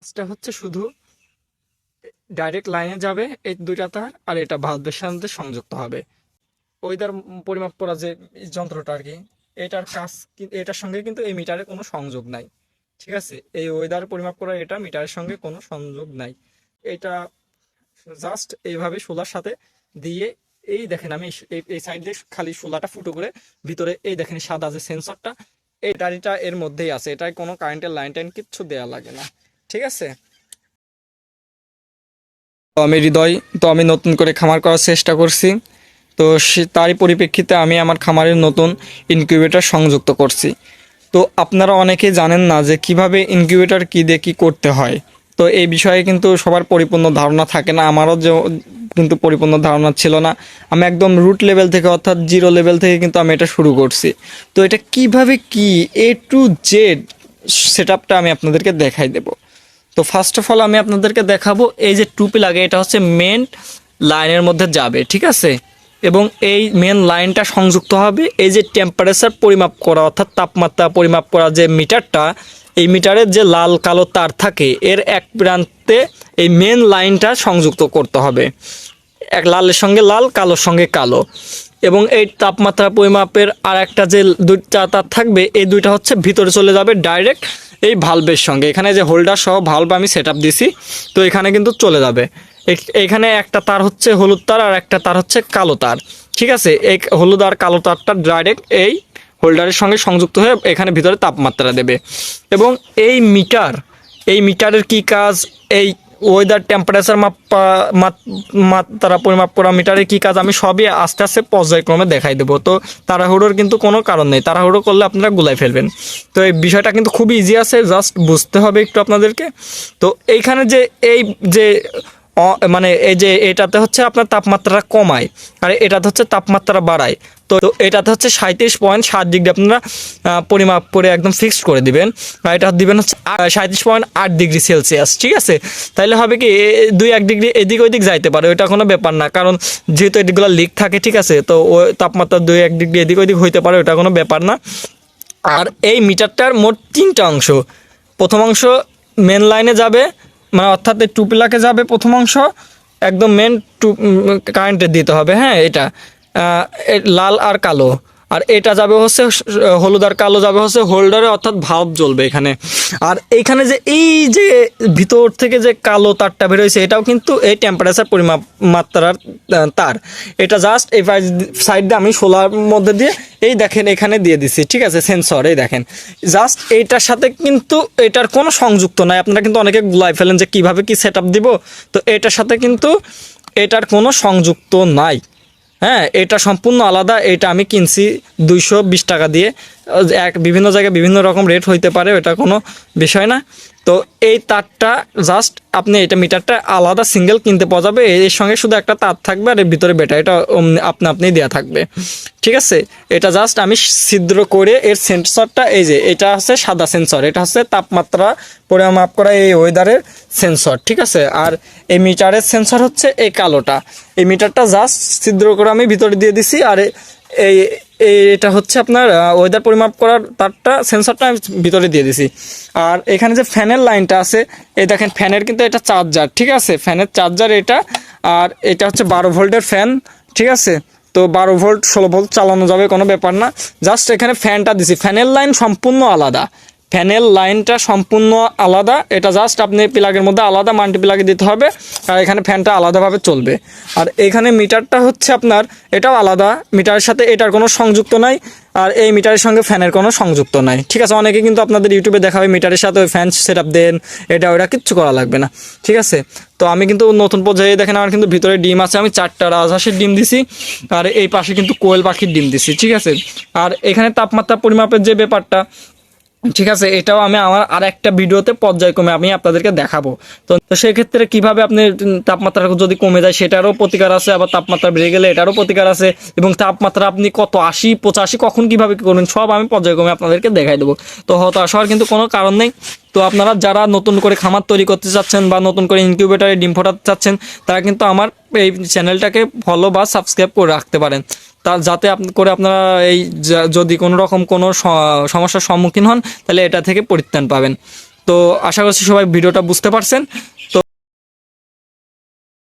কাজটা হচ্ছে শুধু ডাইরেক্ট লাইনে যাবে, এই দুইটা তার, আর এটা ভাল্বের সাথে সংযুক্ত হবে। ওয়েদার পরিমাপ করা যে যন্ত্রটা আর কি, এটার কাজ এটার সঙ্গে কিন্তু এই মিটারে কোনো সংযোগ নাই। ঠিক আছে? এই ওয়েদার পরিমাপ করা এটা মিটারের সঙ্গে কোনো সংযোগ নাই। এটা জাস্ট এইভাবে সোলার সাথে দিয়ে, এই দেখেন আমি এই- সাইড দিয়ে খালি সোলাটা ফুটো করে ভিতরে এই দেখেন সাদা যে সেন্সরটা এই ব্যাটারিটা এর মধ্যেই আছে। এটায় কোনো কারেন্টের লাইন টাইন কিচ্ছু দেওয়া লাগে না। ঠিক আছে? তো আমি হৃদয়, তো আমি নতুন করে খামার করার চেষ্টা করছি। তো সে, তারই পরিপ্রেক্ষিতে আমি আমার খামারের নতুন ইনকিউবেটর সংযুক্ত করছি। তো আপনারা অনেকেই জানেন না যে কীভাবে ইনকিউবেটর কী দিয়ে কী করতে হয়। তো এই বিষয়ে কিন্তু সবার পরিপূর্ণ ধারণা থাকে না, আমারও যে, কিন্তু পরিপূর্ণ ধারণা ছিল না। আমি একদম রুট লেভেল থেকে অর্থাৎ জিরো লেভেল থেকে কিন্তু আমি এটা শুরু করছি। তো এটা কীভাবে কি এ টু জেড সেট আমি আপনাদেরকে দেখাই দেবো। তো ফার্স্ট অফ অল আমি আপনাদেরকে দেখাবো এই যে টুপি লাগে, এটা হচ্ছে মেন লাইনের মধ্যে যাবে, ঠিক আছে? এবং এই মেন লাইনটা সংযুক্ত হবে এই যে টেম্পারেচার পরিমাপ করা, অর্থাৎ তাপমাত্রা পরিমাপ করা যে মিটারটা, এই মিটারের যে লাল কালো তার থাকে, এর এক প্রান্তে এই মেন লাইনটা সংযুক্ত করতে হবে। এক লালের সঙ্গে লাল, কালোর সঙ্গে কালো। এবং এই তাপমাত্রা পরিমাপের আর একটা যে দুইটা তার থাকবে, এই দুইটা হচ্ছে ভিতরে চলে যাবে ডাইরেক্ট এই ভালভের সঙ্গে। এখানে যে হোল্ডার সহ ভাল্ব আমি সেট দিছি, তো এখানে কিন্তু চলে যাবে। এখানে একটা তার হচ্ছে হলুদ তার আর একটা তার হচ্ছে কালো তার। ঠিক আছে? এই হলুদ আর কালো তারটা ডাইরেক্ট এই হোল্ডারের সঙ্গে সংযুক্ত হয়ে এখানে ভিতরে তাপমাত্রা দেবে। এবং এই মিটার, এই মিটারের কি কাজ? এই ওয়েদার টেম্পারেচার মাপ মাত- মাত্রা পরিমাপ করা মিটারে কী কাজ, আমি সবই আস্তে আস্তে পর্যায়ক্রমে দেখাই দেবো। তো তাড়াহুড়োর কিন্তু কোনো কারণ নেই। তাড়াহুড়ো করলে আপনারা গুলাই ফেলবেন। তো এই বিষয়টা কিন্তু খুবই ইজি আছে জাস্ট বুঝতে হবে একটু আপনাদেরকে। তো এইখানে যে, এই যে মানে এই যে এটাতে হচ্ছে আপনার তাপমাত্রা কমায়, আর এটাতে হচ্ছে তাপমাত্রা বাড়ায়। তো এটাতে হচ্ছে সাঁত্রিশ পয়েন্ট সাত ডিগ্রি আপনারা পরিমাপ করে একদম ফিক্সড করে দিবেন। আর এটা দিবেন হচ্ছে সাঁত্রিশ পয়েন্ট আট ডিগ্রি সেলসিয়াস, ঠিক আছে? তাহলে হবে কি দুই এক ডিগ্রি এদিক ওইদিক যাইতে পারে, ওইটা কোনো ব্যাপার না। কারণ যেহেতু এদিকগুলো লিক থাকে, ঠিক আছে? তো ওই তাপমাত্রা দুই এক ডিগ্রি এদিক ওইদিক হইতে পারে ওটা কোনো ব্যাপার না। আর এই মিটারটার মোট তিনটা অংশ। প্রথম অংশ মেন লাইনে যাবে মানে অর্থাৎ এই টুপিলাকে যাবে প্রথম অংশ, একদম মেন টু কারেন্টের দিতে হবে হ্যাঁ এটা। লাল আর কালো। আর এটা যাবে হচ্ছে, হলুদ আর কালো যাবে হচ্ছে হোল্ডারে, অর্থাৎ ভাব জ্বলবে এখানে। আর এইখানে যে এই যে ভিতর থেকে যে কালো তারটা বেরোয়েছে এটাও কিন্তু এই টেম্পারেচার পরিমাপ মাত্রার তার। এটা জাস্ট এই সাইড দিয়ে আমি সোলার মধ্যে দিয়ে এই দেখেন এখানে দিয়ে দিছি, ঠিক আছে সেন্সর এই দেখেন। জাস্ট এইটার সাথে কিন্তু এটার কোনো সংযুক্ত নাই। আপনারা কিন্তু অনেকে গুলাই ফেলেন যে কীভাবে কি সেট দিব, তো এটার সাথে কিন্তু এটার কোনো সংযুক্ত নাই। হ্যাঁ এটা সম্পূর্ণ আলাদা এটা আমি কিনছি দুইশো বিশ টাকা দিয়ে। এক বিভিন্ন জায়গায় বিভিন্ন রকম রেট হইতে পারে, এটা কোনো বিষয় না। তো এই তারটা জাস্ট আপনি এটা মিটারটা আলাদা সিঙ্গেল কিনতে পাওয়া যাবে এর সঙ্গে শুধু একটা তার থাকবে আর এর ভিতরে ব্যাটারিটা আপনি আপনি দেওয়া থাকবে। ঠিক আছে? এটা জাস্ট আমি ছিদ্র করে এর সেন্সরটা এই যে, এটা হচ্ছে সাদা সেন্সর এটা হচ্ছে তাপমাত্রা পরিমাপ করা এই ওয়েদারের সেন্সর ঠিক আছে? আর এই মিটারের সেন্সর হচ্ছে এই কালোটা। এই মিটারটা জাস্ট ছিদ্র করে আমি ভিতরে দিয়ে দিছি, আর এই- এটা হচ্ছে আপনার ওয়েদার পরিমাপ করার তারটা সেন্সরটা আমি ভিতরে দিয়ে দিছি। আর এখানে যে ফ্যানের লাইনটা আছে, এই দেখেন ফ্যানের কিন্তু এটা চার্জার ঠিক আছে? ফ্যানের চার্জার এটা, আর এটা হচ্ছে বারো ভোল্টের ফ্যান ঠিক আছে? তো বারো ভোল্ট, ষোলো ভোল্ট চালানো যাবে, কোনো ব্যাপার না। জাস্ট এখানে ফ্যানটা দিছি। ফ্যানের লাইন সম্পূর্ণ আলাদা। ফ্যানের লাইনটা সম্পূর্ণ আলাদা। এটা জাস্ট আপনি প্লাগের মধ্যে আলাদা মাল্টি প্লাগে দিতে হবে আর এখানে ফ্যানটা আলাদাভাবে চলবে। আর এখানে মিটারটা হচ্ছে আপনার, এটাও আলাদা। মিটারের সাথে এটার কোনো সংযুক্ত নাই আর এই মিটারের সঙ্গে ফ্যানের কোনো সংযুক্ত নাই। ঠিক আছে, অনেকে কিন্তু আপনাদের ইউটিউবে দেখাবে মিটারের সাথে ওই ফ্যান সেট দেন, এটা ওটা কিচ্ছু করা লাগবে না। ঠিক আছে, তো আমি কিন্তু নতুন পর্যায়ে দেখেন আমার কিন্তু ভিতরে ডিম আছে, আমি চারটা রাজহাঁসের ডিম দিছি আর এই পাশে কিন্তু কোয়েল পাখির ডিম দিছি। ঠিক আছে, আর এখানে তাপমাত্রা পরিমাপের যে ব্যাপারটা ঠিক আছে, এটাও আমি আমার আর একটা ভিডিওতে পর্যায়ক্রমে আমি আপনাদেরকে দেখাবো। তো তো সেক্ষেত্রে কীভাবে আপনি তাপমাত্রা যদি কমে যায়, সেটারও প্রতিকার আছে, আবার তাপমাত্রা বেড়ে গেলে এটারও প্রতিকার আছে, এবং তাপমাত্রা আপনি কত, আশি, পঁচাশি, কখন কীভাবে কী করবেন, সব আমি পর্যায়ক্রমে আপনাদেরকে দেখাই দেবো। তো হতাশ হওয়ার কিন্তু কোনো কারণ নেই। তো আপনারা যারা নতুন করে খামার তৈরি করতে চাচ্ছেন বা নতুন করে ইনকিউবেটারে ডিম ফোটাতে চাচ্ছেন, তারা কিন্তু আমার এই চ্যানেলটাকে ফলো বা সাবস্ক্রাইব করে রাখতে পারেন। তা যাতে করে আপনারা এই যদি কোনো রকম কোনো সমস্যার সম্মুখীন হন, তাহলে এটা থেকে পরিত্রাণ পাবেন। তো আশা করছি সবাই ভিডিওটা বুঝতে পারছেন।